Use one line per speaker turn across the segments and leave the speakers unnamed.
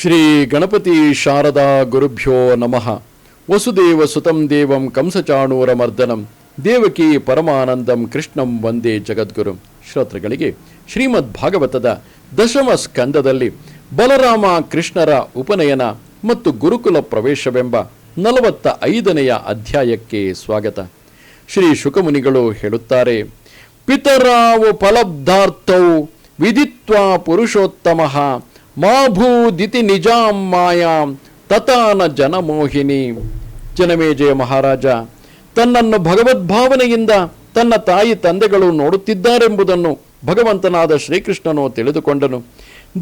ಶ್ರೀ ಗಣಪತಿ ಶಾರದಾ ಗುರುಭ್ಯೋ ನಮಃ. ವಸುದೇವ ಸುತಂ ದೇವಂ ಕಂಸಚಾಣೂರ ಮರ್ದನಂ. ದೇವಕಿ ಪರಮಾನಂದಂ ಕೃಷ್ಣಂ ವಂದೇ ಜಗದ್ಗುರು. ಶ್ರೋತೃಗಳಿಗೆ ಶ್ರೀಮದ್ ಭಾಗವತದ ದಶಮ ಸ್ಕಂದದಲ್ಲಿ ಬಲರಾಮ ಕೃಷ್ಣರ ಉಪನಯನ ಮತ್ತು ಗುರುಕುಲ ಪ್ರವೇಶವೆಂಬ ನಲವತ್ತ ಐದನೆಯ ಅಧ್ಯಾಯಕ್ಕೆ ಸ್ವಾಗತ. ಶ್ರೀ ಶುಕಮುನಿಗಳು ಹೇಳುತ್ತಾರೆ, ಪಿತರಾವು ಫಲಬ್ಧಾರ್ಥೌ ವಿಧಿತ್ವ ಪುರುಷೋತ್ತಮ. ಮಾಭೂದಿತಿ ನಿಜಾಂ ಮಾಯಾಂ ತತಾನ ಜನಮೋಹಿನಿ. ಜನಮೇಜಯ ಮಹಾರಾಜ. ತನ್ನನ್ನು ಭಗವದ್ಭಾವನೆಯಿಂದ ತನ್ನ ತಾಯಿ ತಂದೆಗಳು ನೋಡುತ್ತಿದ್ದಾರೆಂಬುದನ್ನು ಭಗವಂತನಾದ ಶ್ರೀಕೃಷ್ಣನು ತಿಳಿದುಕೊಂಡನು.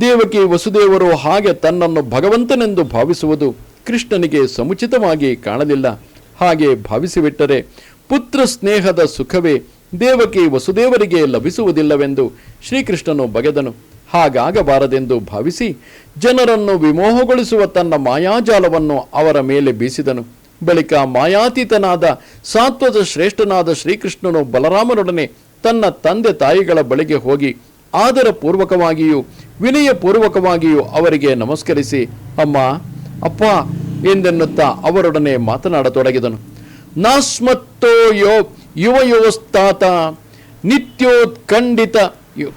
ದೇವಕಿ ವಸುದೇವರು ಹಾಗೆ ತನ್ನನ್ನು ಭಗವಂತನೆಂದು ಭಾವಿಸುವುದು ಕೃಷ್ಣನಿಗೆ ಸಮುಚಿತವಾಗಿ ಕಾಣಲಿಲ್ಲ. ಹಾಗೆ ಭಾವಿಸಿಬಿಟ್ಟರೆ ಪುತ್ರ ಸ್ನೇಹದ ಸುಖವೇ ದೇವಕಿ ವಸುದೇವರಿಗೆ ಲಭಿಸುವುದಿಲ್ಲವೆಂದು ಶ್ರೀಕೃಷ್ಣನು ಬಗೆದನು. ಹಾಗಾಗಬಾರದೆಂದು ಭಾವಿಸಿ ಜನರನ್ನು ವಿಮೋಹಗೊಳಿಸುವ ತನ್ನ ಮಾಯಾಜಾಲವನ್ನು ಅವರ ಮೇಲೆ ಬೀಸಿದನು. ಬಳಿಕ ಮಾಯಾತೀತನಾದ ಸಾತ್ವದ ಶ್ರೇಷ್ಠನಾದ ಶ್ರೀಕೃಷ್ಣನು ಬಲರಾಮನೊಡನೆ ತನ್ನ ತಂದೆ ತಾಯಿಗಳ ಬಳಿಗೆ ಹೋಗಿ ಆದರ ಪೂರ್ವಕವಾಗಿಯೂ ವಿನಯ ಪೂರ್ವಕವಾಗಿಯೂ ಅವರಿಗೆ ನಮಸ್ಕರಿಸಿ, ಅಮ್ಮ, ಅಪ್ಪ, ಎಂದೆನ್ನುತ್ತಾ ಅವರೊಡನೆ ಮಾತನಾಡತೊಡಗಿದನು. ನಾಸ್ಮತ್ತೋ ಯೋ ಯುವಯೋಸ್ತಾತ ಖಂಡಿತ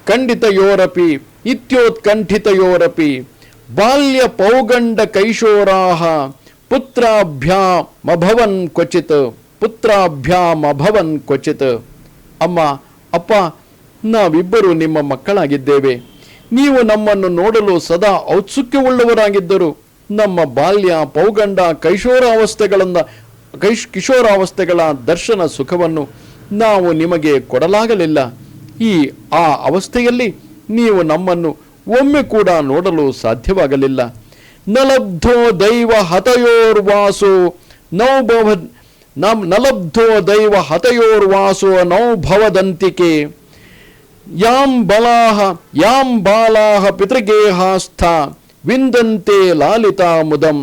ಖಂಡಿತಯೋರಪಿ ಇತ್ಯೋತ್ಕಂಠಿತಯೋರಪಿ ಬಾಲ್ಯ ಪೌಗಂಡ ಕೈಶೋರಾಹ ಪುತ್ರಾಭ್ಯಾಮಭವನ್ ಕ್ವಚಿತ್ ಪುತ್ರಾಭ್ಯಾಮಭವನ್ ಕ್ವಚಿತ್. ಅಮ್ಮ, ಅಪ್ಪ, ನಾವಿಬ್ಬರು ನಿಮ್ಮ ಮಕ್ಕಳಾಗಿದ್ದೇವೆ. ನೀವು ನಮ್ಮನ್ನು ನೋಡಲು ಸದಾ ಔತ್ಸುಕ್ಯವುಳ್ಳವರಾಗಿದ್ದರು. ನಮ್ಮ ಬಾಲ್ಯ, ಪೌಗಂಡ ಕೈಶೋರಾವಸ್ಥೆಗಳಿಂದ ಕೈಶ್ ಕಿಶೋರಾವಸ್ಥೆಗಳ ದರ್ಶನ ಸುಖವನ್ನು ನಾವು ನಿಮಗೆ ಕೊಡಲಾಗಲಿಲ್ಲ. ಈ, ಆ ಅವಸ್ಥೆಯಲ್ಲಿ ನೀವು ನಮ್ಮನ್ನು ಒಮ್ಮೆ ಕೂಡ ನೋಡಲು ಸಾಧ್ಯವಾಗಲಿಲ್ಲ. ನಲಬ್ಧೋ ದೈವ ಹತಯೋರ್ವಾಸೋ ನೌಭವ ನಮ್ ನಲಬ್ಧೋ ದೈವ ಹತಯೋರ್ವಾಸೋ ನೌಭವದಂತಿಕೆ ಯಾಂ ಬಲಾಹ, ಯಾಂ ಬಾಲಾಹ ಪಿತೃಗೇಹಾಸ್ಥ, ವಿಂದಂತೆ ಲಾಲಿತಾ ಮುದಂ.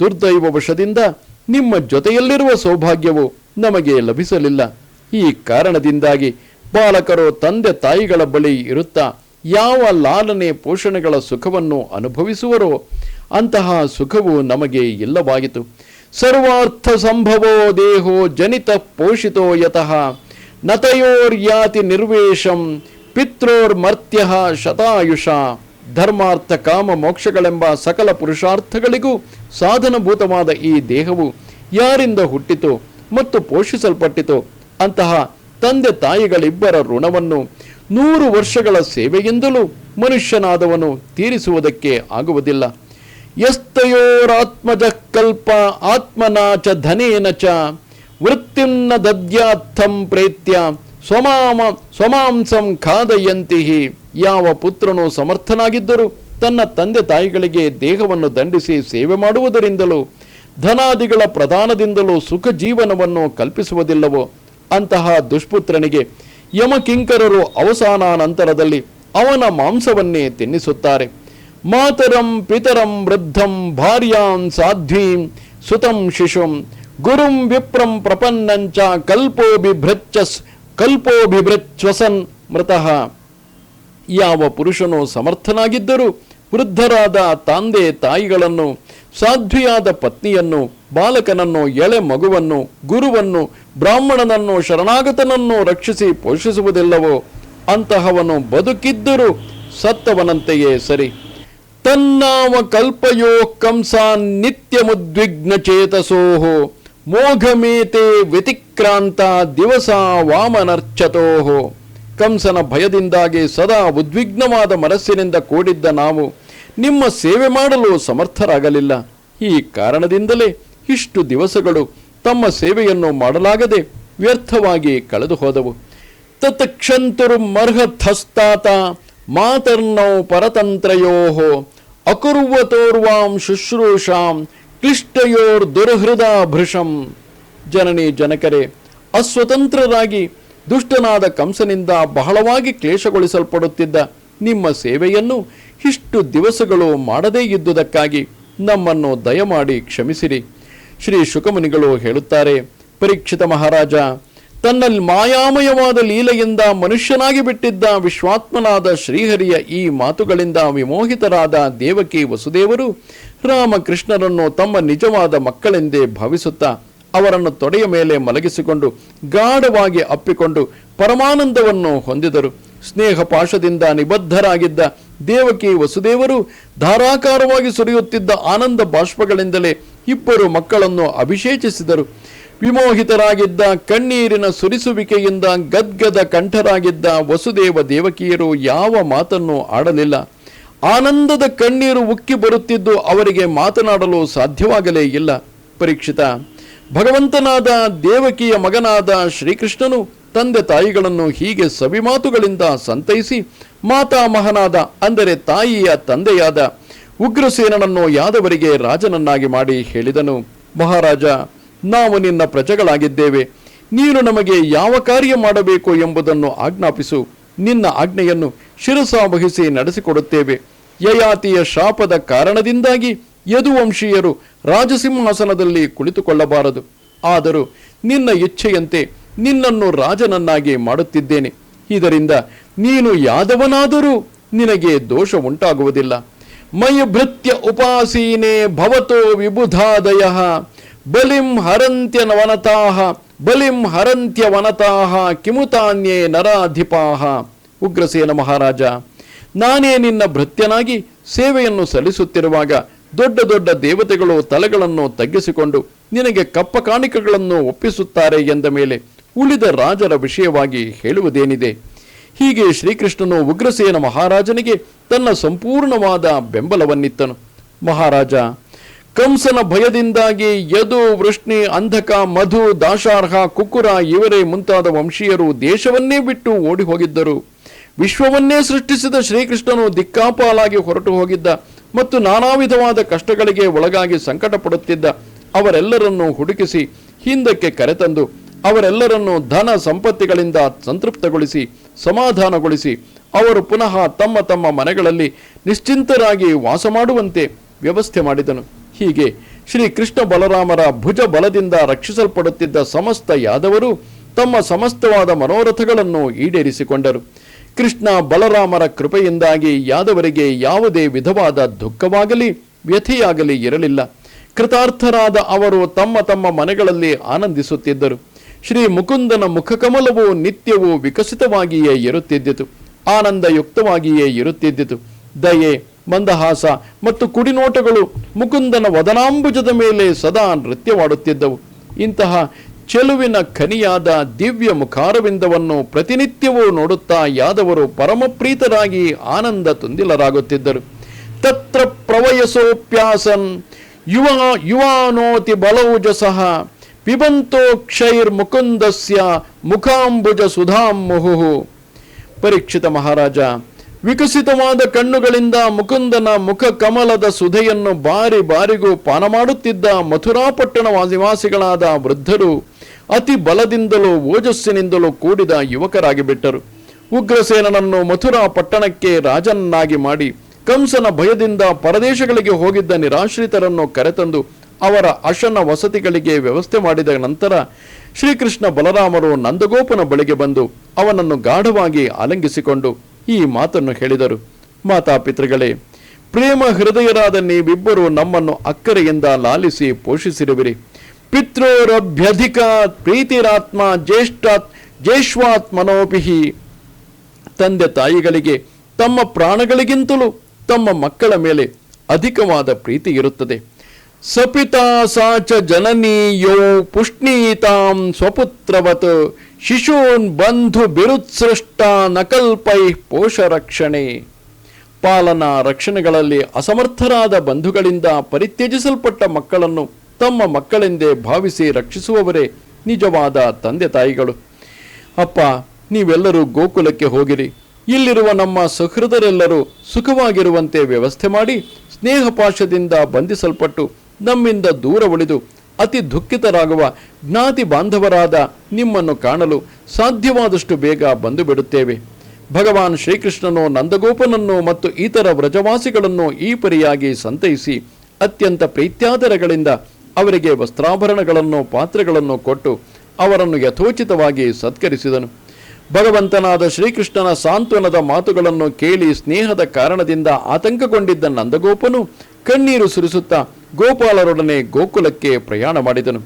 ದುರ್ದೈವ ವಶದಿಂದ ನಿಮ್ಮ ಜೊತೆಯಲ್ಲಿರುವ ಸೌಭಾಗ್ಯವು ನಮಗೆ ಲಭಿಸಲಿಲ್ಲ. ಈ ಕಾರಣದಿಂದಾಗಿ ಬಾಲಕರು ತಂದೆ ತಾಯಿಗಳ ಬಳಿ ಇರುತ್ತಾ ಯಾವ ಲಾಲನೆ ಪೋಷಣೆಗಳ ಸುಖವನ್ನು ಅನುಭವಿಸುವರೋ ಅಂತಹ ಸುಖವು ನಮಗೆ ಇಲ್ಲವಾಗಿತು ಸರ್ವಾರ್ಥ ಸಂಭವೋ ದೇಹೋ ಜನಿತ ಪೋಷಿತೋ ಯತಃ ನತಯೋರ್ಯಾತಿ ನಿರ್ವೇಶಂ ಪಿತ್ರೋರ್ಮರ್ತ್ಯ ಶತಾಯುಷ. ಧರ್ಮಾರ್ಥ ಕಾಮ ಮೋಕ್ಷಗಳೆಂಬ ಸಕಲ ಪುರುಷಾರ್ಥಗಳಿಗೂ ಸಾಧನಭೂತವಾದ ಈ ದೇಹವು ಯಾರಿಂದ ಹುಟ್ಟಿತು ಮತ್ತು ಪೋಷಿಸಲ್ಪಟ್ಟಿತೋ ಅಂತಹ ತಂದೆ ತಾಯಿಗಳಿಬ್ಬರ ಋಣವನ್ನು ನೂರು ವರ್ಷಗಳ ಸೇವೆಯಿಂದಲೂ ಮನುಷ್ಯನಾದವನು ತೀರಿಸುವುದಕ್ಕೆ ಆಗುವುದಿಲ್ಲ. ಎಸ್ತಯೋರಾತ್ಮಜ ಕಲ್ಪ ಆತ್ಮನಾಚ ಚ ಧನೇನ ಚ ವೃತ್ತಿನ್ನ ದದ್ಯಾರ್ಥಂ ಪ್ರೇತ್ಯ ಸ್ವಮಾಮ ಸ್ವಮಾಂಸಂ ಖಾದಯಂತಿಹಿ. ಯಾವ ಪುತ್ರನು ಸಮರ್ಥನಾಗಿದ್ದರೂ ತನ್ನ ತಂದೆ ತಾಯಿಗಳಿಗೆ ದೇಹವನ್ನು ದಂಡಿಸಿ ಸೇವೆ ಮಾಡುವುದರಿಂದಲೂ ಧನಾದಿಗಳ ಪ್ರದಾನದಿಂದಲೂ ಸುಖ ಜೀವನವನ್ನು ಕಲ್ಪಿಸುವುದಿಲ್ಲವೋ ಅಂತಹ ದುಷ್ಪುತ್ರನಿಗೆ ಯಮಕಿಂಕರರು ಅವಸಾನಾನಂತರದಲ್ಲಿ ಅವನ ಮಾಂಸವನ್ನೇ ತಿನ್ನಿಸುತ್ತಾರೆ. ಮಾತರಂ ಪಿತರಂ ವೃದ್ಧಂ ಭಾರ್ಯಾಂ ಸಾಧ್ವೀಂ ಸುತಂ ಶಿಶುಂ ಗುರುಂ ವಿಪ್ರಂ ಪ್ರಪನ್ನಂಚ ಕಲ್ಪೋಭಿಭೃಚ್ಚಸ್ ಕಲ್ಪೋಬಿಭೃಚ್ವಸನ್ ಮೃತಃ. ಯಾವ ಪುರುಷನು ಸಮರ್ಥನಾಗಿದ್ದರೂ ವೃದ್ಧರಾದ ತಂದೆ ತಾಯಿಗಳನ್ನು ಸಾಧ್ವಿಯಾದ ಪತ್ನಿಯನ್ನು, ಬಾಲಕನನ್ನು, ಎಳೆ ಮಗುವನ್ನು, ಗುರುವನ್ನು, ಬ್ರಾಹ್ಮಣನನ್ನು, ಶರಣಾಗತನನ್ನು ರಕ್ಷಿಸಿ ಪೋಷಿಸುವುದಿಲ್ಲವೋ ಅಂತಹವನು ಬದುಕಿದ್ದರೂ ಸತ್ತವನಂತೆಯೇ ಸರಿ. ತನ್ನಾಮ ಕಲ್ಪಯೋ ಕಂಸಾನ್ ನಿತ್ಯ ಮುದ್ವಿಗ್ನ ಚೇತಸೋಹೋ ಮೋಘಮೇತೆ ವ್ಯತಿಕ್ರಾಂತ ದಿವಸ ವಾಮನರ್ಚತೋಹೋ. ಕಂಸನ ಭಯದಿಂದಾಗಿ ಸದಾ ಉದ್ವಿಗ್ನವಾದ ಮನಸ್ಸಿನಿಂದ ಕೂಡಿದ್ದ ನಾವು ನಿಮ್ಮ ಸೇವೆ ಮಾಡಲು ಸಮರ್ಥರಾಗಲಿಲ್ಲ. ಈ ಕಾರಣದಿಂದಲೇ ಇಷ್ಟು ದಿವಸಗಳು ತಮ್ಮ ಸೇವೆಯನ್ನು ಮಾಡಲಾಗದೆ ವ್ಯರ್ಥವಾಗಿ ಕಳೆದು ಹೋದವು ತತ್ಕ್ಷಂತುರ್ಮರ್ಹಸ್ಥಾತ ಮಾತರ್ನೌ ಪರತಂತ್ರಯೋ ಅಕುರ್ವತೋರ್ವಾಂ ಶುಶ್ರೂಷಾಂ ಕ್ಲಿಷ್ಟಯೋರ್ ದುರ್ಹೃದ ಭೃಷಂ ಜನನಿ ಜನಕರೇ, ಅಸ್ವತಂತ್ರರಾಗಿ ದುಷ್ಟನಾದ ಕಂಸನಿಂದ ಬಹಳವಾಗಿ ಕ್ಲೇಶಗೊಳಿಸಲ್ಪಡುತ್ತಿದ್ದ ನಿಮ್ಮ ಸೇವೆಯನ್ನು ಇಷ್ಟು ದಿವಸಗಳು ಮಾಡದೇ ಇದ್ದುದಕ್ಕಾಗಿ ನಮ್ಮನ್ನು ದಯಮಾಡಿ ಕ್ಷಮಿಸಿರಿ. ಶ್ರೀ ಶುಕಮುನಿಗಳು ಹೇಳುತ್ತಾರೆ, ಪರೀಕ್ಷಿತ ಮಹಾರಾಜ, ತನ್ನಲ್ಲಿ ಮಾಯಾಮಯವಾದ ಲೀಲೆಯಿಂದ ಮನುಷ್ಯನಾಗಿ ಬಿಟ್ಟಿದ್ದ ವಿಶ್ವಾತ್ಮನಾದ ಶ್ರೀಹರಿಯ ಈ ಮಾತುಗಳಿಂದ ವಿಮೋಹಿತರಾದ ದೇವಕಿ ವಸುದೇವರು ರಾಮಕೃಷ್ಣರನ್ನು ತಮ್ಮ ನಿಜವಾದ ಮಕ್ಕಳೆಂದೇ ಭಾವಿಸುತ್ತಾ ಅವರನ್ನು ತೊಡೆಯ ಮೇಲೆ ಮಲಗಿಸಿಕೊಂಡು ಗಾಢವಾಗಿ ಅಪ್ಪಿಕೊಂಡು ಪರಮಾನಂದವನ್ನು ಹೊಂದಿದರು. ಸ್ನೇಹ ಪಾಶದಿಂದ ನಿಬದ್ಧರಾಗಿದ್ದ ದೇವಕಿ ವಸುದೇವರು ಧಾರಾಕಾರವಾಗಿ ಸುರಿಯುತ್ತಿದ್ದ ಆನಂದ ಬಾಷ್ಪಗಳಿಂದಲೇ ಇಬ್ಬರು ಮಕ್ಕಳನ್ನು ಅಭಿಷೇಚಿಸಿದರು. ವಿಮೋಹಿತರಾಗಿದ್ದ ಕಣ್ಣೀರಿನ ಸುರಿಸುವಿಕೆಯಿಂದ ಗದ್ಗದ ಕಂಠರಾಗಿದ್ದ ವಸುದೇವ ದೇವಕಿಯರು ಯಾವ ಮಾತನ್ನು ಆಡಲಿಲ್ಲ. ಆನಂದದ ಕಣ್ಣೀರು ಉಕ್ಕಿ ಬರುತ್ತಿದ್ದು ಅವರಿಗೆ ಮಾತನಾಡಲು ಸಾಧ್ಯವಾಗಲೇ ಇಲ್ಲ. ಪರೀಕ್ಷಿತ, ಭಗವಂತನಾದ ದೇವಕಿಯ ಮಗನಾದ ಶ್ರೀಕೃಷ್ಣನು ತಂದೆ ತಾಯಿಗಳನ್ನು ಹೀಗೆ ಸವಿಮಾತುಗಳಿಂದ ಸಂತೈಸಿ ಮಾತಾಮಹನಾದ ಅಂದರೆ ತಾಯಿಯ ತಂದೆಯಾದ ಉಗ್ರಸೇನನನ್ನು ಯಾದವರಿಗೆ ರಾಜನನ್ನಾಗಿ ಮಾಡಿ ಹೇಳಿದನು. ಮಹಾರಾಜ, ನಾವು ನಿನ್ನ ಪ್ರಜೆಗಳಾಗಿದ್ದೇವೆ. ನೀನು ನಮಗೆ ಯಾವ ಕಾರ್ಯ ಮಾಡಬೇಕು ಎಂಬುದನ್ನು ಆಜ್ಞಾಪಿಸು. ನಿನ್ನ ಆಜ್ಞೆಯನ್ನು ಶಿರಸಾವಹಿಸಿ ನಡೆಸಿಕೊಡುತ್ತೇವೆ. ಯಯಾತಿಯ ಶಾಪದ ಕಾರಣದಿಂದಾಗಿ ಯದುವಂಶೀಯರು ರಾಜಸಿಂಹಾಸನದಲ್ಲಿ ಕುಳಿತುಕೊಳ್ಳಬಾರದು. ಆದರೂ ನಿನ್ನ ಇಚ್ಛೆಯಂತೆ ನಿನ್ನನ್ನು ರಾಜನನ್ನಾಗಿ ಮಾಡುತ್ತಿದ್ದೇನೆ. ಇದರಿಂದ ನೀನು ಯಾದವನಾದರೂ ನಿನಗೆ ದೋಷ ಉಂಟಾಗುವುದಿಲ್ಲ ಮಯಭೃತ್ಯ ಉಪಾಸೀನೆ ಭವತೋ ವಿಬುಧಾದಯ. ಬಲಿಂ ಹರಂತ್ಯ ವನತಾಹ ಬಲಿಂ ಹರಂತ್ಯ ವನತಾಹ ಕಿಮುತಾನ್ಯೇ ನರಾಧಿಪಾಹ ಉಗ್ರಸೇನ ಮಹಾರಾಜ, ನಾನೇ ನಿನ್ನ ಭೃತ್ಯನಾಗಿ ಸೇವೆಯನ್ನು ಸಲ್ಲಿಸುತ್ತಿರುವಾಗ ದೊಡ್ಡ ದೊಡ್ಡ ದೇವತೆಗಳು ತಲೆಗಳನ್ನು ತಗ್ಗಿಸಿಕೊಂಡು ನಿನಗೆ ಕಪ್ಪ ಕಾಣಿಕೆಗಳನ್ನು ಒಪ್ಪಿಸುತ್ತಾರೆ ಎಂದ ಮೇಲೆ ಉಳಿದ ರಾಜರ ವಿಷಯವಾಗಿ ಹೇಳುವುದೇನಿದೆ? ಹೀಗೆ ಶ್ರೀಕೃಷ್ಣನು ಉಗ್ರಸೇನ ಮಹಾರಾಜನಿಗೆ ತನ್ನ ಸಂಪೂರ್ಣವಾದ ಬೆಂಬಲವನ್ನಿತ್ತನು. ಮಹಾರಾಜ, ಕಂಸನ ಭಯದಿಂದಾಗಿ ಯದು, ವೃಷ್ಣಿ, ಅಂಧಕ, ಮಧು, ದಾಶಾರ್ಹ, ಕುಕ್ಕುರ ಇವರೇ ಮುಂತಾದ ವಂಶೀಯರು ದೇಶವನ್ನೇ ಬಿಟ್ಟು ಓಡಿ ಹೋಗಿದ್ದರು ವಿಶ್ವವನ್ನೇ ಸೃಷ್ಟಿಸಿದ ಶ್ರೀಕೃಷ್ಣನು ದಿಕ್ಕಾಪಾಲಾಗಿ ಹೊರಟು ಹೋಗಿದ್ದ ಮತ್ತು ನಾನಾ ವಿಧವಾದ ಕಷ್ಟಗಳಿಗೆ ಒಳಗಾಗಿ ಸಂಕಟ ಪಡುತ್ತಿದ್ದ ಅವರೆಲ್ಲರನ್ನೂ ಹುಡುಕಿಸಿ ಹಿಂದಕ್ಕೆ ಕರೆತಂದು ಅವರೆಲ್ಲರನ್ನೂ ಧನ ಸಂಪತ್ತಿಗಳಿಂದ ಸಂತೃಪ್ತಗೊಳಿಸಿ, ಸಮಾಧಾನಗೊಳಿಸಿ, ಅವರು ಪುನಃ ತಮ್ಮ ತಮ್ಮ ಮನೆಗಳಲ್ಲಿ ನಿಶ್ಚಿಂತರಾಗಿ ವಾಸ ಮಾಡುವಂತೆ ವ್ಯವಸ್ಥೆ ಮಾಡಿದನು. ಹೀಗೆ ಶ್ರೀ ಕೃಷ್ಣ ಬಲರಾಮರ ಭುಜ ಬಲದಿಂದ ರಕ್ಷಿಸಲ್ಪಡುತ್ತಿದ್ದ ಸಮಸ್ತ ಯಾದವರು ತಮ್ಮ ಸಮಸ್ತವಾದ ಮನೋರಥಗಳನ್ನು ಈಡೇರಿಸಿಕೊಂಡರು. ಕೃಷ್ಣ ಬಲರಾಮರ ಕೃಪೆಯಿಂದಾಗಿ ಯಾದವರಿಗೆ ಯಾವುದೇ ವಿಧವಾದ ದುಃಖವಾಗಲಿ, ವ್ಯಥೆಯಾಗಲಿ ಇರಲಿಲ್ಲ. ಕೃತಾರ್ಥರಾದ ಅವರು ತಮ್ಮ ತಮ್ಮ ಮನೆಗಳಲ್ಲಿ ಆನಂದಿಸುತ್ತಿದ್ದರು. ಶ್ರೀ ಮುಕುಂದನ ಮುಖಕಮಲವು ನಿತ್ಯವೂ ವಿಕಸಿತವಾಗಿಯೇ ಇರುತ್ತಿದ್ದಿತು. ಆನಂದಯುಕ್ತವಾಗಿಯೇ ಇರುತ್ತಿದ್ದಿತು. ದಯೆ, ಮಂದಹಾಸ ಮತ್ತು ಕುಡಿನೋಟಗಳು ಮುಕುಂದನ ವದನಾಂಬುಜದ ಮೇಲೆ ಸದಾ ನೃತ್ಯವಾಡುತ್ತಿದ್ದವು. ಇಂತಹ ಚೆಲುವಿನ ಖನಿಯಾದ ದಿವ್ಯ ಮುಖಾರವಿಂದವನ್ನು ಪ್ರತಿನಿತ್ಯವೂ ನೋಡುತ್ತಾ ಯಾದವರು ಪರಮಪ್ರೀತರಾಗಿ ಆನಂದ ತುಂದಿಲರಾಗುತ್ತಿದ್ದರು. ತತ್ರ ಪ್ರವಯಸೋಪ್ಯಾಸನ್ ಯುವ ಯುವಾನೋತಿ ಬಲೌಜಸಃ ಪಿಬಂತೋ ಕ್ಷೈರ್ ಮುಕುಂದಸ್ಯ ಮುಖಾಂಬುಜ ಸುಧಾಂ ಮುಹುಹು ಪರೀಕ್ಷಿತ ಮಹಾರಾಜ, ವಿಕಸಿತವಾದ ಕಣ್ಣುಗಳಿಂದ ಮುಕುಂದನ ಮುಖ ಕಮಲದ ಸುಧೆಯನ್ನು ಬಾರಿ ಬಾರಿಗೂ ಪಾನ ಮಾಡುತ್ತಿದ್ದ ಮಥುರಾಪಟ್ಟಣ ನಿವಾಸಿಗಳಾದ ವೃದ್ಧರು ಅತಿ ಬಲದಿಂದಲೂ ಓಜಸ್ಸಿನಿಂದಲೂ ಕೂಡಿದ ಯುವಕರಾಗಿ ಬಿಟ್ಟರು. ಉಗ್ರಸೇನನನ್ನು ಮಥುರಾ ಪಟ್ಟಣಕ್ಕೆ ರಾಜನನ್ನಾಗಿ ಮಾಡಿ ಕಂಸನ ಭಯದಿಂದ ಪರದೇಶಗಳಿಗೆ ಹೋಗಿದ್ದ ನಿರಾಶ್ರಿತರನ್ನು ಕರೆತಂದು ಅವರ ಅಶನ ವಸತಿಗಳಿಗೆ ವ್ಯವಸ್ಥೆ ಮಾಡಿದ ನಂತರ ಶ್ರೀಕೃಷ್ಣ ಬಲರಾಮರು ನಂದಗೋಪನ ಬಳಿಗೆ ಬಂದು ಅವನನ್ನು ಗಾಢವಾಗಿ ಆಲಂಗಿಸಿಕೊಂಡು ಈ ಮಾತನ್ನು ಹೇಳಿದರು. ಮಾತಾಪಿತೃಗಳೇ ಪ್ರೇಮ ಹೃದಯರಾದ ನೀವಿಬ್ಬರು ನಮ್ಮನ್ನು ಅಕ್ಕರೆಯಿಂದ ಲಾಲಿಸಿ ಪೋಷಿಸಿರುವಿರಿ. ಪಿತೃರಭ್ಯಧಿಕ ಪ್ರೀತಿರಾತ್ಮ ಜ್ಯೇಷ್ಠಾತ್ ಜ್ಯೇಷ್ವಾತ್ ಮನೋಭಿಹಿ ತಂದೆ ತಾಯಿಗಳಿಗೆ, ತಮ್ಮ ಪ್ರಾಣಗಳಿಗಿಂತಲೂ ತಮ್ಮ ಮಕ್ಕಳ ಮೇಲೆ ಅಧಿಕವಾದ ಪ್ರೀತಿ ಇರುತ್ತದೆ. ಸಪಿತಾ ಸಾಚ ಜನನೀಯೋ ಪುಷ್ಣೀತಾಂ ಸ್ವಪುತ್ರವತ್ ಶಿಶೂನ್ ಬಂಧು ಬಿರುತ್ಸೃಷ್ಟ ನಕಲ್ಪೈ ಪೋಷರಕ್ಷಣೆ ಪಾಲನಾ ರಕ್ಷಣೆಗಳಲ್ಲಿ ಅಸಮರ್ಥರಾದ ಬಂಧುಗಳಿಂದ ಪರಿತ್ಯಜಿಸಲ್ಪಟ್ಟ ಮಕ್ಕಳನ್ನು ತಮ್ಮ ಮಕ್ಕಳೆಂದೇ ಭಾವಿಸಿ ರಕ್ಷಿಸುವವರೇ ನಿಜವಾದ ತಂದೆ ತಾಯಿಗಳು. ಅಪ್ಪ, ನೀವೆಲ್ಲರೂ ಗೋಕುಲಕ್ಕೆ ಹೋಗಿರಿ. ಇಲ್ಲಿರುವ ನಮ್ಮ ಸುಹೃದರೆಲ್ಲರೂ ಸುಖವಾಗಿರುವಂತೆ ವ್ಯವಸ್ಥೆ ಮಾಡಿ ಸ್ನೇಹಪಾಶದಿಂದ ಬಂಧಿಸಲ್ಪಟ್ಟು ನಮ್ಮಿಂದ ದೂರ ಉಳಿದು ಅತಿ ದುಃಖಿತರಾಗುವ ಜ್ಞಾತಿ ಬಾಂಧವರಾದ ನಿಮ್ಮನ್ನು ಕಾಣಲು ಸಾಧ್ಯವಾದಷ್ಟು ಬೇಗ ಬಂದು ಬಿಡುತ್ತೇವೆ ಭಗವಾನ್ ಶ್ರೀಕೃಷ್ಣನು ನಂದಗೋಪನನ್ನು ಮತ್ತು ಇತರ ವ್ರಜವಾಸಿಗಳನ್ನು ಈ ಪರಿಯಾಗಿ ಸಂತೈಸಿ ಅತ್ಯಂತ ಪ್ರೀತ್ಯಾದರಗಳಿಂದ ಅವರಿಗೆ ವಸ್ತ್ರಾಭರಣಗಳನ್ನು, ಪಾತ್ರೆಗಳನ್ನು ಕೊಟ್ಟು ಅವರನ್ನು ಯಥೋಚಿತವಾಗಿ ಸತ್ಕರಿಸಿದನು. ಭಗವಂತನಾದ ಶ್ರೀಕೃಷ್ಣನ ಸಾಂತ್ವನದ ಮಾತುಗಳನ್ನು ಕೇಳಿ ಸ್ನೇಹದ ಕಾರಣದಿಂದ ಆತಂಕಗೊಂಡಿದ್ದ ನಂದಗೋಪನು ಕಣ್ಣೀರು ಸುರಿಸುತ್ತಾ ಗೋಪಾಲರೊಡನೆ ಗೋಕುಲಕ್ಕೆ ಪ್ರಯಾಣ ಮಾಡಿದನು.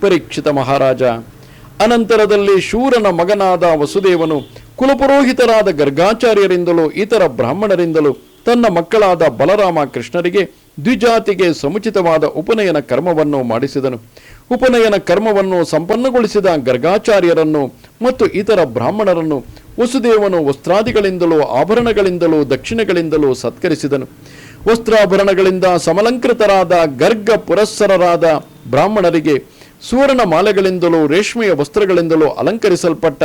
ಪರೀಕ್ಷಿತ ಮಹಾರಾಜ, ಅನಂತರದಲ್ಲಿ ಶೂರನ ಮಗನಾದ ವಸುದೇವನು ಕುಲಪುರೋಹಿತರಾದ ಗರ್ಗಾಚಾರ್ಯರಿಂದಲೂ ಇತರ ಬ್ರಾಹ್ಮಣರಿಂದಲೂ ತನ್ನ ಮಕ್ಕಳಾದ ಬಲರಾಮ ಕೃಷ್ಣರಿಗೆ ದ್ವಿಜಾತಿಗೆ ಸಮುಚಿತವಾದ ಉಪನಯನ ಕರ್ಮವನ್ನು ಮಾಡಿಸಿದನು. ಉಪನಯನ ಕರ್ಮವನ್ನು ಸಂಪನ್ನಗೊಳಿಸಿದ ಗರ್ಗಾಚಾರ್ಯರನ್ನು ಮತ್ತು ಇತರ ಬ್ರಾಹ್ಮಣರನ್ನು ವಸುದೇವನು ವಸ್ತ್ರಾದಿಗಳಿಂದಲೂ ಆಭರಣಗಳಿಂದಲೂ ದಕ್ಷಿಣಗಳಿಂದಲೂ ಸತ್ಕರಿಸಿದನು. ವಸ್ತ್ರಾಭರಣಗಳಿಂದ ಸಮಲಂಕೃತರಾದ ಗರ್ಗ ಪುರಸ್ಸರರಾದ ಬ್ರಾಹ್ಮಣರಿಗೆ ಸುವರ್ಣ ಮಾಲೆಗಳಿಂದಲೂ ರೇಷ್ಮೆಯ ವಸ್ತ್ರಗಳಿಂದಲೂ ಅಲಂಕರಿಸಲ್ಪಟ್ಟ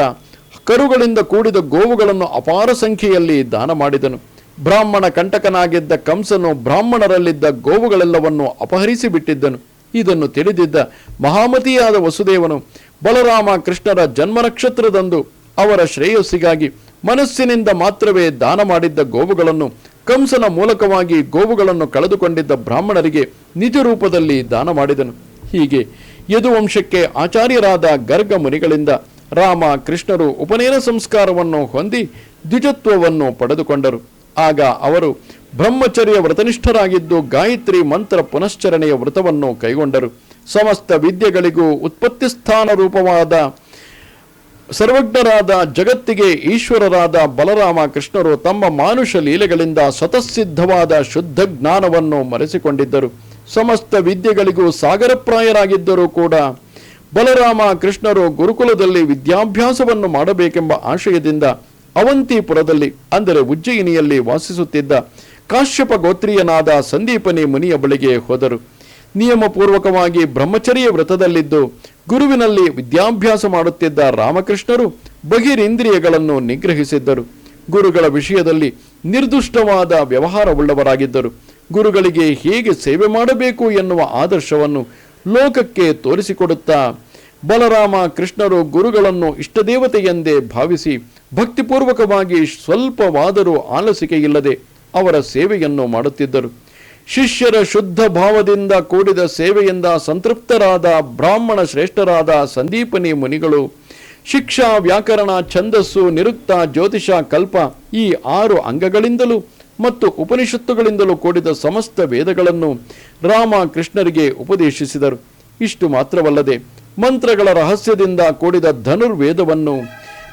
ಕರುಗಳಿಂದ ಕೂಡಿದ ಗೋವುಗಳನ್ನು ಅಪಾರ ಸಂಖ್ಯೆಯಲ್ಲಿ ದಾನ ಮಾಡಿದನು. ಬ್ರಾಹ್ಮಣ ಕಂಟಕನಾಗಿದ್ದ ಕಂಸನು ಬ್ರಾಹ್ಮಣರಲ್ಲಿದ್ದ ಗೋವುಗಳೆಲ್ಲವನ್ನು ಅಪಹರಿಸಿ ಬಿಟ್ಟಿದ್ದನು ಇದನ್ನು ತಿಳಿದಿದ್ದ ಮಹಾಮತಿಯಾದ ವಸುದೇವನು, ಬಲರಾಮ ಕೃಷ್ಣರ ಜನ್ಮ ನಕ್ಷತ್ರದಂದು ಅವರ ಶ್ರೇಯಸ್ಸಿಗಾಗಿ ಮನಸ್ಸಿನಿಂದ ಮಾತ್ರವೇ ದಾನ ಮಾಡಿದ್ದ ಗೋವುಗಳನ್ನು ಕಂಸನ ಮೂಲಕವಾಗಿ ಗೋವುಗಳನ್ನು ಕಳೆದುಕೊಂಡಿದ್ದ ಬ್ರಾಹ್ಮಣರಿಗೆ ನಿಜ ರೂಪದಲ್ಲಿ ದಾನ ಮಾಡಿದನು. ಹೀಗೆ ಯದುವಂಶಕ್ಕೆ ಆಚಾರ್ಯರಾದ ಗರ್ಗ ಮುನಿಗಳಿಂದ ರಾಮ ಕೃಷ್ಣರು ಉಪನಯನ ಸಂಸ್ಕಾರವನ್ನು ಹೊಂದಿ ದ್ವಿಜತ್ವವನ್ನು ಪಡೆದುಕೊಂಡರು. ಆಗ ಅವರು ಬ್ರಹ್ಮಚರ್ಯ ವ್ರತನಿಷ್ಠರಾಗಿದ್ದು ಗಾಯತ್ರಿ ಮಂತ್ರ ಪುನಶ್ಚರಣೆಯ ವ್ರತವನ್ನು ಕೈಗೊಂಡರು. ಸಮಸ್ತ ವಿದ್ಯೆಗಳಿಗೂ ಉತ್ಪತ್ತಿ ಸ್ಥಾನ ರೂಪವಾದ ಸರ್ವಜ್ಞರಾದ ಜಗತ್ತಿಗೆ ಈಶ್ವರರಾದ ಬಲರಾಮ ಕೃಷ್ಣರು ತಮ್ಮ ಮಾನುಷ ಲೀಲೆಗಳಿಂದ ಸ್ವತಃಸಿದ್ಧವಾದ ಶುದ್ಧ ಜ್ಞಾನವನ್ನು ಮರೆಸಿಕೊಂಡಿದ್ದರು. ಸಮಸ್ತ ವಿದ್ಯೆಗಳಿಗೂ ಸಾಗರಪ್ರಾಯರಾಗಿದ್ದರೂ ಕೂಡ ಬಲರಾಮ ಕೃಷ್ಣರು ಗುರುಕುಲದಲ್ಲಿ ವಿದ್ಯಾಭ್ಯಾಸವನ್ನು ಮಾಡಬೇಕೆಂಬ ಆಶಯದಿಂದ ಅವಂತಿಪುರದಲ್ಲಿ, ಅಂದರೆ ಉಜ್ಜಯಿನಿಯಲ್ಲಿ ವಾಸಿಸುತ್ತಿದ್ದ ಕಾಶ್ಯಪ ಗೋತ್ರಿಯನಾದ ಸಂದೀಪನಿ ಮುನಿಯ ಬಳಿಗೆ ಹೋದರು. ನಿಯಮಪೂರ್ವಕವಾಗಿ ಬ್ರಹ್ಮಚರ್ಯ ವ್ರತದಲ್ಲಿದ್ದು ಗುರುವಿನಲ್ಲಿ ವಿದ್ಯಾಭ್ಯಾಸ ಮಾಡುತ್ತಿದ್ದ ರಾಮಕೃಷ್ಣರು ಬಹಿರಿಂದ್ರಿಯಗಳನ್ನು ನಿಗ್ರಹಿಸಿದ್ದರು. ಗುರುಗಳ ವಿಷಯದಲ್ಲಿ ನಿರ್ದುಷ್ಟವಾದ ವ್ಯವಹಾರವುಳ್ಳವರಾಗಿದ್ದರು. ಗುರುಗಳಿಗೆ ಹೇಗೆ ಸೇವೆ ಮಾಡಬೇಕು ಎನ್ನುವ ಆದರ್ಶವನ್ನು ಲೋಕಕ್ಕೆ ತೋರಿಸಿಕೊಡುತ್ತಾ ಬಲರಾಮ ಕೃಷ್ಣರು ಗುರುಗಳನ್ನು ಇಷ್ಟದೇವತೆಯೆಂದೇ ಭಾವಿಸಿ ಭಕ್ತಿಪೂರ್ವಕವಾಗಿ ಸ್ವಲ್ಪವಾದರೂ ಆಲಸಿಕೆಯಿಲ್ಲದೆ ಅವರ ಸೇವೆಯನ್ನು ಮಾಡುತ್ತಿದ್ದರು. ಶಿಷ್ಯರ ಶುದ್ಧ ಭಾವದಿಂದ ಕೂಡಿದ ಸೇವೆಯಿಂದ ಸಂತೃಪ್ತರಾದ ಬ್ರಾಹ್ಮಣ ಶ್ರೇಷ್ಠರಾದ ಸಂದೀಪನಿ ಮುನಿಗಳು, ಶಿಕ್ಷಾ ವ್ಯಾಕರಣ ಛಂದಸ್ಸು ನಿರುಕ್ತ ಜ್ಯೋತಿಷ ಕಲ್ಪ ಈ ಆರು ಅಂಗಗಳಿಂದಲೂ ಮತ್ತು ಉಪನಿಷತ್ತುಗಳಿಂದಲೂ ಕೂಡಿದ ಸಮಸ್ತ ವೇದಗಳನ್ನು ರಾಮ ಕೃಷ್ಣರಿಗೆ ಉಪದೇಶಿಸಿದರು. ಇಷ್ಟು ಮಾತ್ರವಲ್ಲದೆ ಮಂತ್ರಗಳ ರಹಸ್ಯದಿಂದ ಕೂಡಿದ ಧನುರ್ವೇದವನ್ನು,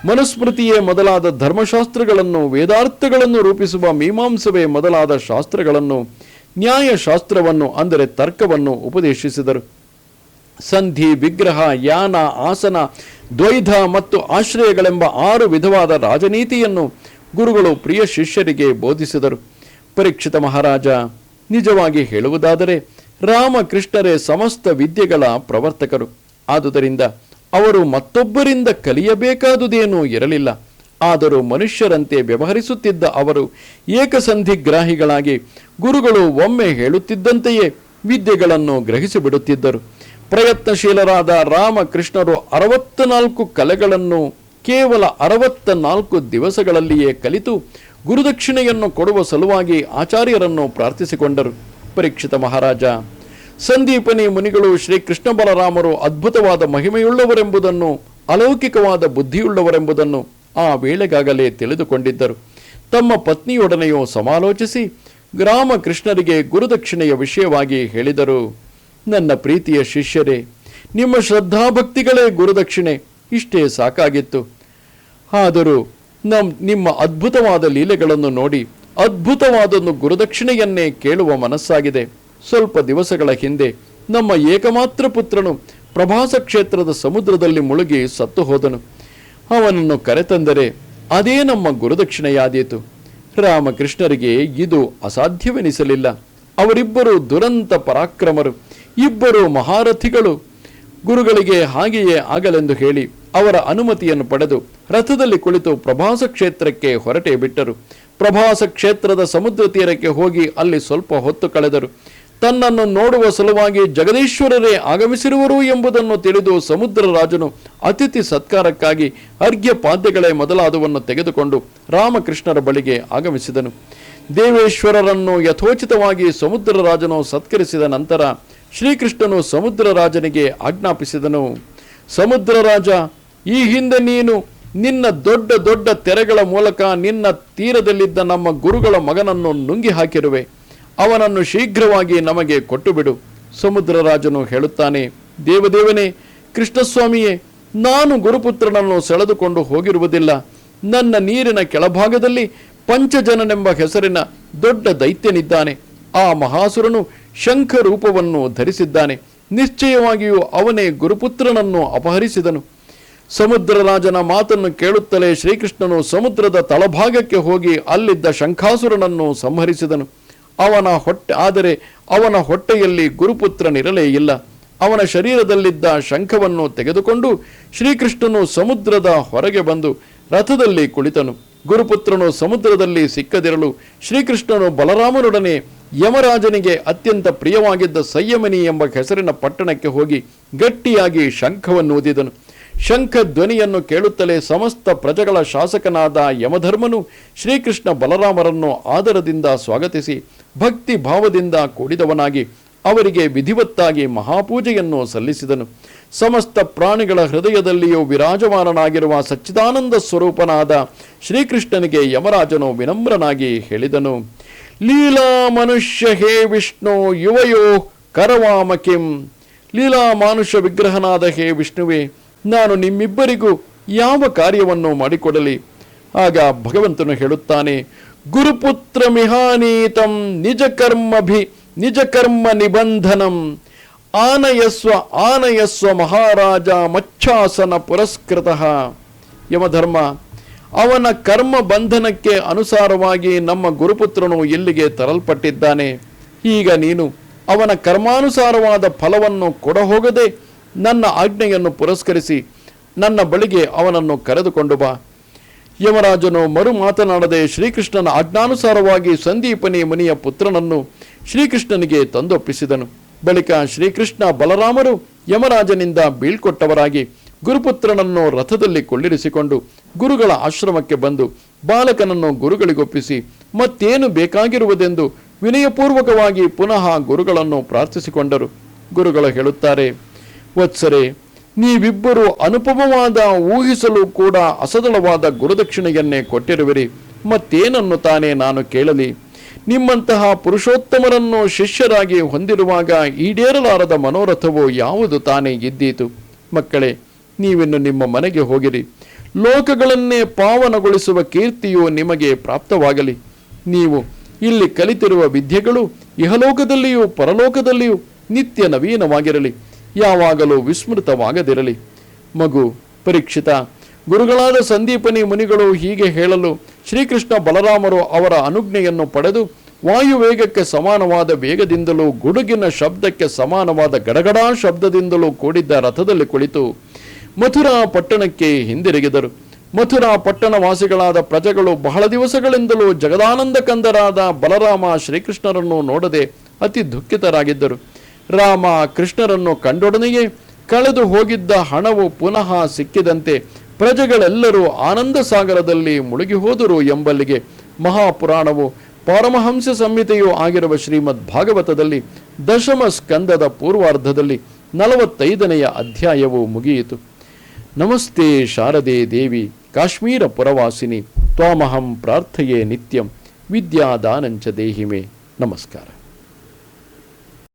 ಮನುಸ್ಮೃತಿಯೇ ಮೊದಲಾದ ಧರ್ಮಶಾಸ್ತ್ರಗಳನ್ನು, ವೇದಾರ್ಥಗಳನ್ನು ರೂಪಿಸುವ ಮೀಮಾಂಸವೇ ಮೊದಲಾದ ಶಾಸ್ತ್ರಗಳನ್ನು ನ್ಯಾಯಶಾಸ್ತ್ರವನ್ನು, ಅಂದರೆ ತರ್ಕವನ್ನು ಉಪದೇಶಿಸಿದರು. ಸಂಧಿ, ವಿಗ್ರಹ, ಯಾನ, ಆಸನ, ದ್ವೈಧ ಮತ್ತು ಆಶ್ರಯಗಳೆಂಬ ಆರು ವಿಧವಾದ ರಾಜನೀತಿಯನ್ನು ಗುರುಗಳು ಪ್ರಿಯ ಶಿಷ್ಯರಿಗೆ ಬೋಧಿಸಿದರು. ಪರೀಕ್ಷಿತ ಮಹಾರಾಜ, ನಿಜವಾಗಿ ಹೇಳುವುದಾದರೆ ರಾಮಕೃಷ್ಣರೇ ಸಮಸ್ತ ವಿದ್ಯೆಗಳ ಪ್ರವರ್ತಕರು. ಆದುದರಿಂದ ಅವರು ಮತ್ತೊಬ್ಬರಿಂದ ಕಲಿಯಬೇಕಾದುದೇನೂ ಇರಲಿಲ್ಲ. ಆದರೂ ಮನುಷ್ಯರಂತೆ ವ್ಯವಹರಿಸುತ್ತಿದ್ದ ಅವರು ಏಕಸಂಧಿಗ್ರಾಹಿಗಳಾಗಿ ಗುರುಗಳು ಒಮ್ಮೆ ಹೇಳುತ್ತಿದ್ದಂತೆಯೇ ವಿದ್ಯೆಗಳನ್ನು ಗ್ರಹಿಸಿಬಿಡುತ್ತಿದ್ದರು. ಪ್ರಯತ್ನಶೀಲರಾದ ರಾಮಕೃಷ್ಣರು ಅರವತ್ತ ನಾಲ್ಕು ಕಲೆಗಳನ್ನು ಕೇವಲ ಅರವತ್ತ ನಾಲ್ಕು ದಿವಸಗಳಲ್ಲಿಯೇ ಕಲಿತು ಗುರುದಕ್ಷಿಣೆಯನ್ನು ಕೊಡುವ ಸಲುವಾಗಿ ಆಚಾರ್ಯರನ್ನು ಪ್ರಾರ್ಥಿಸಿಕೊಂಡರು. ಪರೀಕ್ಷಿತ ಮಹಾರಾಜ, ಸಂದೀಪನಿ ಮುನಿಗಳು ಶ್ರೀ ಕೃಷ್ಣ ಬಲರಾಮರು ಅದ್ಭುತವಾದ ಮಹಿಮೆಯುಳ್ಳವರೆಂಬುದನ್ನು, ಅಲೌಕಿಕವಾದ ಬುದ್ಧಿಯುಳ್ಳವರೆಂಬುದನ್ನು ಆ ವೇಳೆಗಾಗಲೇ ತಿಳಿದುಕೊಂಡಿದ್ದರು. ತಮ್ಮ ಪತ್ನಿಯೊಡನೆಯೂ ಸಮಾಲೋಚಿಸಿ ಗ್ರಾಮ ಕೃಷ್ಣರಿಗೆ ಗುರುದಕ್ಷಿಣೆಯ ವಿಷಯವಾಗಿ ಹೇಳಿದರು. ನನ್ನ ಪ್ರೀತಿಯ ಶಿಷ್ಯರೇ, ನಿಮ್ಮ ಶ್ರದ್ಧಾಭಕ್ತಿಗಳೇ ಗುರುದಕ್ಷಿಣೆ. ಇಷ್ಟೇ ಸಾಕಾಗಿತ್ತು. ಆದರೂ ನಮ್, ನಿಮ್ಮ ಅದ್ಭುತವಾದ ಲೀಲೆಗಳನ್ನು ನೋಡಿ ಅದ್ಭುತವಾದೊಂದು ಗುರುದಕ್ಷಿಣೆಯನ್ನೇ ಕೇಳುವ ಮನಸ್ಸಾಗಿದೆ. ಸ್ವಲ್ಪ ದಿವಸಗಳ ಹಿಂದೆ ನಮ್ಮ ಏಕಮಾತ್ರ ಪುತ್ರನು ಪ್ರಭಾಸ ಕ್ಷೇತ್ರದ ಸಮುದ್ರದಲ್ಲಿ ಮುಳುಗಿ ಸತ್ತು ಹೋದನು. ಅವನನ್ನು ಕರೆತಂದರೆ ಅದೇ ನಮ್ಮ ಗುರುದಕ್ಷಿಣೆಯಾದೀತು. ರಾಮಕೃಷ್ಣರಿಗೆ ಇದು ಅಸಾಧ್ಯವೆನಿಸಲಿಲ್ಲ. ಅವರಿಬ್ಬರು ದುರಂತ ಪರಾಕ್ರಮರು, ಇಬ್ಬರು ಮಹಾರಥಿಗಳು. ಗುರುಗಳಿಗೆ ಹಾಗೆಯೇ ಆಗಲೆಂದು ಹೇಳಿ ಅವರ ಅನುಮತಿಯನ್ನು ಪಡೆದು ರಥದಲ್ಲಿ ಕುಳಿತು ಪ್ರಭಾಸ ಕ್ಷೇತ್ರಕ್ಕೆ ಹೊರಟೇ ಬಿಟ್ಟರು. ಪ್ರಭಾಸ ಕ್ಷೇತ್ರದ ಸಮುದ್ರ ತೀರಕ್ಕೆ ಹೋಗಿ ಅಲ್ಲಿ ಸ್ವಲ್ಪ ಹೊತ್ತು ಕಳೆದರು. ತನ್ನನ್ನು ನೋಡುವ ಸಲುವಾಗಿ ಜಗದೀಶ್ವರರೇ ಆಗಮಿಸಿರುವರು ಎಂಬುದನ್ನು ತಿಳಿದು ಸಮುದ್ರ ರಾಜನು ಅತಿಥಿ ಸತ್ಕಾರಕ್ಕಾಗಿ ಅರ್ಘ್ಯ ಪಾದ್ಯಗಳೇ ಮೊದಲಾದವನ್ನು ತೆಗೆದುಕೊಂಡು ರಾಮಕೃಷ್ಣರ ಬಳಿಗೆ ಆಗಮಿಸಿದನು. ದೇವೇಶ್ವರರನ್ನು ಯಥೋಚಿತವಾಗಿ ಸಮುದ್ರ ರಾಜನು ಸತ್ಕರಿಸಿದ ನಂತರ ಶ್ರೀಕೃಷ್ಣನು ಸಮುದ್ರ ರಾಜನಿಗೆ ಆಜ್ಞಾಪಿಸಿದನು. ಸಮುದ್ರ ರಾಜ, ಈ ಹಿಂದೆ ನೀನು ನಿನ್ನ ದೊಡ್ಡ ದೊಡ್ಡ ತೆರೆಗಳ ಮೂಲಕ ನಿನ್ನ ತೀರದಲ್ಲಿದ್ದ ನಮ್ಮ ಗುರುಗಳ ಮಗನನ್ನು ನುಂಗಿ ಹಾಕಿರುವೆ ಅವನನ್ನು ಶೀಘ್ರವಾಗಿ ನಮಗೆ ಕೊಟ್ಟು ಬಿಡು ಸಮುದ್ರ ರಾಜನು ಹೇಳುತ್ತಾನೆ, ದೇವದೇವನೇ, ಕೃಷ್ಣಸ್ವಾಮಿಯೇ, ನಾನು ಗುರುಪುತ್ರನನ್ನು ಸೆಳೆದುಕೊಂಡು ಹೋಗಿರುವುದಿಲ್ಲ. ನನ್ನ ನೀರಿನ ಕೆಳಭಾಗದಲ್ಲಿ ಪಂಚಜನನೆಂಬ ಹೆಸರಿನ ದೊಡ್ಡ ದೈತ್ಯನಿದ್ದಾನೆ. ಆ ಮಹಾಸುರನು ಶಂಖ ರೂಪವನ್ನು ಧರಿಸಿದ್ದಾನೆ. ನಿಶ್ಚಯವಾಗಿಯೂ ಅವನೇ ಗುರುಪುತ್ರನನ್ನು ಅಪಹರಿಸಿದನು. ಸಮುದ್ರರಾಜನ ಮಾತನ್ನು ಕೇಳುತ್ತಲೇ ಶ್ರೀಕೃಷ್ಣನು ಸಮುದ್ರದ ತಳಭಾಗಕ್ಕೆ ಹೋಗಿ ಅಲ್ಲಿದ್ದ ಶಂಖಾಸುರನನ್ನು ಸಂಹರಿಸಿದನು. ಅವನ ಹೊಟ್ಟೆ, ಆದರೆ ಅವನ ಹೊಟ್ಟೆಯಲ್ಲಿ ಗುರುಪುತ್ರನಿರಲೇ ಇಲ್ಲ. ಅವನ ಶರೀರದಲ್ಲಿದ್ದ ಶಂಖವನ್ನು ತೆಗೆದುಕೊಂಡು ಶ್ರೀಕೃಷ್ಣನು ಸಮುದ್ರದ ಹೊರಗೆ ಬಂದು ರಥದಲ್ಲಿ ಕುಳಿತನು. ಗುರುಪುತ್ರನು ಸಮುದ್ರದಲ್ಲಿ ಸಿಕ್ಕದಿರಲು ಶ್ರೀಕೃಷ್ಣನು ಬಲರಾಮನೊಡನೆ ಯಮರಾಜನಿಗೆ ಅತ್ಯಂತ ಪ್ರಿಯವಾಗಿದ್ದ ಸಂಯಮನಿ ಎಂಬ ಹೆಸರಿನ ಪಟ್ಟಣಕ್ಕೆ ಹೋಗಿ ಗಟ್ಟಿಯಾಗಿ ಶಂಖವನ್ನು ಊದಿದನು. ಶಂಖ ಧ್ವನಿಯನ್ನು ಕೇಳುತ್ತಲೇ ಸಮಸ್ತ ಪ್ರಜೆಗಳ ಶಾಸಕನಾದ ಯಮಧರ್ಮನು ಶ್ರೀಕೃಷ್ಣ ಬಲರಾಮರನ್ನು ಆದರದಿಂದ ಸ್ವಾಗತಿಸಿ ಭಕ್ತಿ ಭಾವದಿಂದ ಕೂಡಿದವನಾಗಿ ಅವರಿಗೆ ವಿಧಿವತ್ತಾಗಿ ಮಹಾಪೂಜೆಯನ್ನು ಸಲ್ಲಿಸಿದನು. ಸಮಸ್ತ ಪ್ರಾಣಿಗಳ ಹೃದಯದಲ್ಲಿಯೂ ವಿರಾಜಮಾನನಾಗಿರುವ ಸಚ್ಚಿದಾನಂದ ಸ್ವರೂಪನಾದ ಶ್ರೀಕೃಷ್ಣನಿಗೆ ಯಮರಾಜನು ವಿನಮ್ರನಾಗಿ ಹೇಳಿದನು. ಲೀಲಾ ಮನುಷ್ಯ ಹೇ ವಿಷ್ಣು, ಯುವಯೋ ಕರವಾಮ ಕಿಂ. ಲೀಲಾ ಮಾನುಷ ವಿಗ್ರಹನಾದ ಹೇ ವಿಷ್ಣುವೇ ನಾನು ನಿಮ್ಮಿಬ್ಬರಿಗೂ ಯಾವ ಕಾರ್ಯವನ್ನು ಮಾಡಿಕೊಡಲಿ. ಆಗ ಭಗವಂತನು ಹೇಳುತ್ತಾನೆ, ಗುರುಪುತ್ರ ಮಿಹಾನೀತಂ ನಿಜ ಕರ್ಮಭಿ ನಿಜ ಕರ್ಮ ನಿಬಂಧನಂ ಆನಯಸ್ವ ಆನಯಸ್ವ ಮಹಾರಾಜ ಮಚ್ಛಾಸನ ಪುರಸ್ಕೃತ. ಯಮಧರ್ಮ, ಅವನ ಕರ್ಮ ಬಂಧನಕ್ಕೆ ಅನುಸಾರವಾಗಿ ನಮ್ಮ ಗುರುಪುತ್ರನು ಇಲ್ಲಿಗೆ ತರಲ್ಪಟ್ಟಿದ್ದಾನೆ? ಈಗ ನೀನು ಅವನ ಕರ್ಮಾನುಸಾರವಾದ ಫಲವನ್ನು ಕೊಡಹೋಗದೆ ನನ್ನ ಆಜ್ಞೆಯನ್ನು ಪುರಸ್ಕರಿಸಿ ನನ್ನ ಬಳಿಗೆ ಅವನನ್ನು ಕರೆದುಕೊಂಡು ಬಾ. ಯಮರಾಜನು ಮರು ಮಾತನಾಡದೆ ಶ್ರೀಕೃಷ್ಣನ ಆಜ್ಞಾನುಸಾರವಾಗಿ ಸಂದೀಪನಿ ಮುನಿಯ ಪುತ್ರನನ್ನು ಶ್ರೀಕೃಷ್ಣನಿಗೆ ತಂದೊಪ್ಪಿಸಿದನು. ಬಳಿಕ ಶ್ರೀಕೃಷ್ಣ ಬಲರಾಮರು ಯಮರಾಜನಿಂದ ಬೀಳ್ಕೊಟ್ಟವರಾಗಿ ಗುರುಪುತ್ರನನ್ನು ರಥದಲ್ಲಿ ಕೊಳ್ಳಿರಿಸಿಕೊಂಡು ಗುರುಗಳ ಆಶ್ರಮಕ್ಕೆ ಬಂದು ಬಾಲಕನನ್ನು ಗುರುಗಳಿಗೊಪ್ಪಿಸಿ ಮತ್ತೇನು ಬೇಕಾಗಿರುವುದೆಂದು ವಿನಯಪೂರ್ವಕವಾಗಿ ಪುನಃ ಗುರುಗಳನ್ನು ಪ್ರಾರ್ಥಿಸಿಕೊಂಡರು. ಗುರುಗಳು ಹೇಳುತ್ತಾರೆ ವತ್ಸರೆ, ನೀವಿಬ್ಬರು ಅನುಪಮವಾದ ಊಹಿಸಲು ಕೂಡ ಅಸದಳವಾದ ಗುರುದಕ್ಷಿಣೆಯನ್ನೇ ಕೊಟ್ಟಿರುವಿರಿ. ಮತ್ತೇನನ್ನು ತಾನೇ ನಾನು ಕೇಳಲಿ. ನಿಮ್ಮಂತಹ ಪುರುಷೋತ್ತಮರನ್ನು ಶಿಷ್ಯರಾಗಿ ಹೊಂದಿರುವಾಗ ಈಡೇರಲಾರದ ಮನೋರಥವು ಯಾವುದು ತಾನೇ ಇದ್ದೀತು ಮಕ್ಕಳೇ, ನೀವಿನ್ನು ನಿಮ್ಮ ಮನೆಗೆ ಹೋಗಿರಿ. ಲೋಕಗಳನ್ನೇ ಪಾವನಗೊಳಿಸುವ ಕೀರ್ತಿಯು ನಿಮಗೆ ಪ್ರಾಪ್ತವಾಗಲಿ. ನೀವು ಇಲ್ಲಿ ಕಲಿತಿರುವ ವಿದ್ಯೆಗಳು ಇಹಲೋಕದಲ್ಲಿಯೂ ಪರಲೋಕದಲ್ಲಿಯೂ ನಿತ್ಯ ನವೀನವಾಗಿರಲಿ. ಯಾವಾಗಲೂ ವಿಸ್ಮೃತವಾಗದಿರಲಿ. ಮಗು, ಪರೀಕ್ಷಿತ, ಗುರುಗಳಾದ ಸಂದೀಪನಿ ಮುನಿಗಳು ಹೀಗೆ ಹೇಳಲು ಶ್ರೀಕೃಷ್ಣ ಬಲರಾಮರು ಅವರ ಅನುಜ್ಞೆಯನ್ನು ಪಡೆದು ವಾಯುವೇಗಕ್ಕೆ ಸಮಾನವಾದ ವೇಗದಿಂದಲೂ ಗುಡುಗಿನ ಶಬ್ದಕ್ಕೆ ಸಮಾನವಾದ ಗಡಗಡಾ ಶಬ್ದದಿಂದಲೂ ಕೂಡಿದ್ದ ರಥದಲ್ಲಿ ಕುಳಿತು ಮಥುರಾ ಪಟ್ಟಣಕ್ಕೆ ಹಿಂದಿರುಗಿದರು. ಮಥುರಾ ಪಟ್ಟಣ ವಾಸಿಗಳಾದ ಪ್ರಜೆಗಳು ಬಹಳ ದಿವಸಗಳಿಂದಲೂ ಜಗದಾನಂದ ಕಂದರಾದ ಬಲರಾಮ ಶ್ರೀಕೃಷ್ಣರನ್ನು ನೋಡದೆ ಅತಿ ದುಃಖಿತರಾಗಿದ್ದರು. ರಾಮ ಕೃಷ್ಣರನ್ನು ಕಂಡೊಡನೆಯೇ ಕಳೆದು ಹೋಗಿದ್ದ ಹಣವು ಪುನಃ ಸಿಕ್ಕಿದಂತೆ ಪ್ರಜೆಗಳೆಲ್ಲರೂ ಆನಂದ ಸಾಗರದಲ್ಲಿ ಮುಳುಗಿ ಎಂಬಲ್ಲಿಗೆ ಮಹಾಪುರಾಣವು ಪರಮಹಂಸ ಸಂಹಿತೆಯೂ ಆಗಿರುವ ಶ್ರೀಮದ್ ಭಾಗವತದಲ್ಲಿ ದಶಮ ಸ್ಕಂದದ ಪೂರ್ವಾರ್ಧದಲ್ಲಿ ನಲವತ್ತೈದನೆಯ ಅಧ್ಯಾಯವು ಮುಗಿಯಿತು. ನಮಸ್ತೆ ಶಾರದೆ ದೇವಿ, ಕಾಶ್ಮೀರ ಪುರವಾಸಿನಿ, ತ್ವಾಮಹಂ ಪ್ರಾರ್ಥೆಯೇ ನಿತ್ಯಂ, ವಿದ್ಯಾದಾನಂಚ ದೇಹಿಮೆ. ನಮಸ್ಕಾರ.